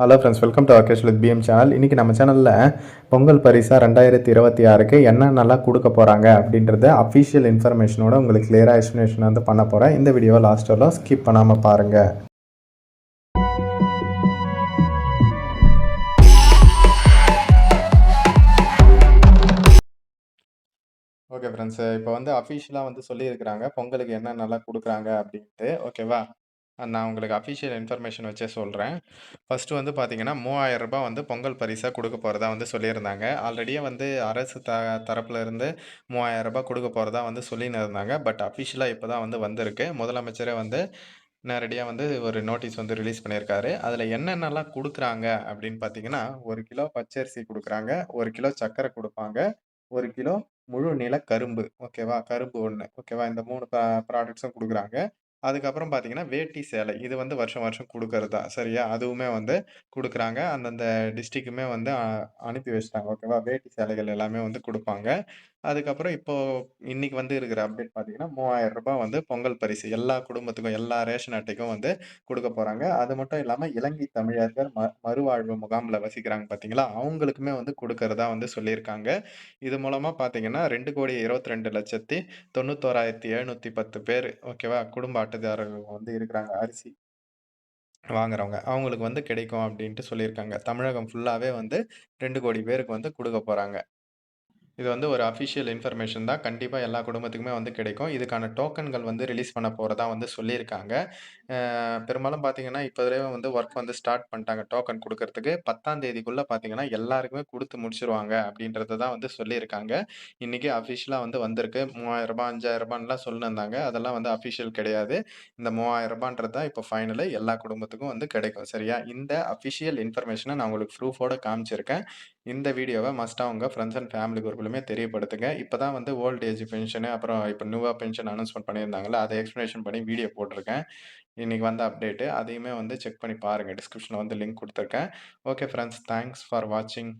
Hello friends welcome to Akesh with PM channel இன்றைக்கி நம்ம சேனலில் பொங்கல் பரிசா ரெண்டாயிரத்தி இருபத்தி ஆறுக்கு என்னென்னலாம் கொடுக்க போகிறாங்க அப்படின்றத அஃபிஷியல் இன்ஃபர்மேஷனோட உங்களுக்கு கிளியராக எக்ஸ்ப்ளனேஷன் வந்து பண்ண போகிறேன் இந்த வீடியோவை லாஸ்ட் வரலாம் ஸ்கிப் பண்ணாமல் பாருங்கள் ஓகே ஃப்ரெண்ட்ஸ் இப்போ வந்து அஃபிஷியலாக வந்து சொல்லியிருக்கிறாங்க பொங்கலுக்கு என்னென்னலாம் கொடுக்குறாங்க அப்படின்ட்டு. ஓகேவா நான் உங்களுக்கு அஃபிஷியல் இன்ஃபர்மேஷன் வச்சே சொல்கிறேன் ஃபஸ்ட்டு வந்து பார்த்தீங்கன்னா மூவாயிரம் ரூபாய் வந்து பொங்கல் பரிசாக கொடுக்க போகிறதா வந்து சொல்லியிருந்தாங்க. ஆல்ரெடியே வந்து அரசு த தரப்பில் இருந்து மூவாயிரம் ரூபாய் கொடுக்க போகிறதா வந்து சொல்லின்னு இருந்தாங்க பட் அஃபிஷியலாக இப்போ தான் வந்து வந்திருக்கு. முதலமைச்சரே வந்து நேரடியாக வந்து ஒரு நோட்டீஸ் வந்து ரிலீஸ் பண்ணியிருக்காரு. அதில் என்னென்னலாம் கொடுக்குறாங்க அப்படின்னு பார்த்தீங்கன்னா ஒரு கிலோ பச்சரிசி கொடுக்குறாங்க ஒரு கிலோ சர்க்கரை கொடுப்பாங்க ஒரு கிலோ முழு நில கரும்பு. ஓகேவா கரும்பு ஒன்று ஓகேவா இந்த மூணு ப்ரா ப்ராடக்ட்ஸும் கொடுக்குறாங்க. அதுக்கப்புறம் பார்த்தீங்கன்னா, வேட்டி சேலை. இது வந்து வருஷம் வருஷம் குடுக்கறது தான். சரியா? அதுவுமே வந்து குடுக்குறாங்க. அந்தந்த டிஸ்ட்ரிக்குமே வந்து அ அனுப்பி வச்சுட்டாங்க. ஓகேவா? வேட்டி சேலைகள் எல்லாமே வந்து குடுப்பாங்க. அதுக்கப்புறம் இப்போ இன்னைக்கு வந்து இருக்கிற அப்டேட் பார்த்தீங்கன்னா, ரூ. 3000 வந்து பொங்கல் பரிசு. எல்லா குடும்பத்துக்கும், எல்லா ரேஷன் அட்டைக்கும் வந்து குடுக்க போறாங்க. அது மட்டும் இல்லாம இலங்கை தமிழர்கள் ம மறுவாழ்வு முகாம்ல வசிக்கிறாங்க பார்த்தீங்களா? அவங்களுக்குமே வந்து குடுக்கறதா வந்து சொல்லியிருக்காங்க. இது மூலமா பார்த்தீங்கன்னா, 2,22,91,710 பேர் ஓகேவா? குடும்ப அட்டைதாரர்கள் வந்து இருக்கிறாங்க. அரிசி வாங்குறவங்க. அவங்களுக்கு வந்து கிடைக்கும் அப்படின்ட்டு சொல்லியிருக்காங்க. தமிழகம் ஃபுல்லாகவே வந்து ரெண்டு கோடி பேருக்கு வந்து கொடுக்க போகிறாங்க இது வந்து ஒரு அஃபிஷியல் இன்ஃபர்மேஷன் தான். கண்டிப்பாக எல்லா குடும்பத்துக்குமே வந்து கிடைக்கும். இதுக்கான டோக்கன்கள் வந்து ரிலீஸ் பண்ண போகிறதா வந்து சொல்லியிருக்காங்க. பெரும்பாலும் பார்த்தீங்கன்னா, இப்போதுலேயே வந்து ஒர்க் வந்து ஸ்டார்ட் பண்ணிட்டாங்க டோக்கன் கொடுக்கறதுக்கு பத்தாம் தேதிக்குள்ளே பார்த்தீங்கன்னா, எல்லாருக்குமே கொடுத்து முடிச்சிருவாங்க அப்படின்றத தான் வந்து சொல்லியிருக்காங்க. இன்றைக்கி அஃபிஷியலாக வந்து வந்திருக்கு. மூவாயிரம் ரூபாய் அஞ்சாயிரம் ரூபான்லாம் சொல்லியிருந்தாங்க அதெல்லாம் வந்து அஃபிஷியல் கிடையாது. இந்த மூவாயிரம் ரூபான்றது தான் இப்போ ஃபைனலு. எல்லா குடும்பத்துக்கும் வந்து கிடைக்கும். சரியா? இந்த அஃபிஷியல் இன்ஃபர்மேஷனை நான் உங்களுக்கு ப்ரூஃபோட காமிச்சிருக்கேன். இந்த வீடியோவை மஸ்ட்டாக உங்கள் ஃப்ரெண்ட்ஸ் அண்ட் ஃபேமிலி குரூப்லயுமே தெரியப்படுத்துங்க. இப்போ தான் வந்து ஓல்ட் ஏஜ் பென்ஷனு, அப்புறம் இப்போ நியூவா பென்ஷன் அனௌன்ஸ்மெண்ட் பண்ணியிருந்தாங்களே அதை எக்ஸ்ப்ளனேஷன் பண்ணி வீடியோ போட்டிருக்கேன். இன்றைக்கி வந்த அப்டேட்டு. அதையுமே வந்து செக் பண்ணி பாருங்கள் டிஸ்கிரிப்ஷனில் வந்து லிங்க் கொடுத்துருக்கேன் ஓகே ஃப்ரெண்ட்ஸ் தேங்க்ஸ் ஃபார் வாட்சிங்.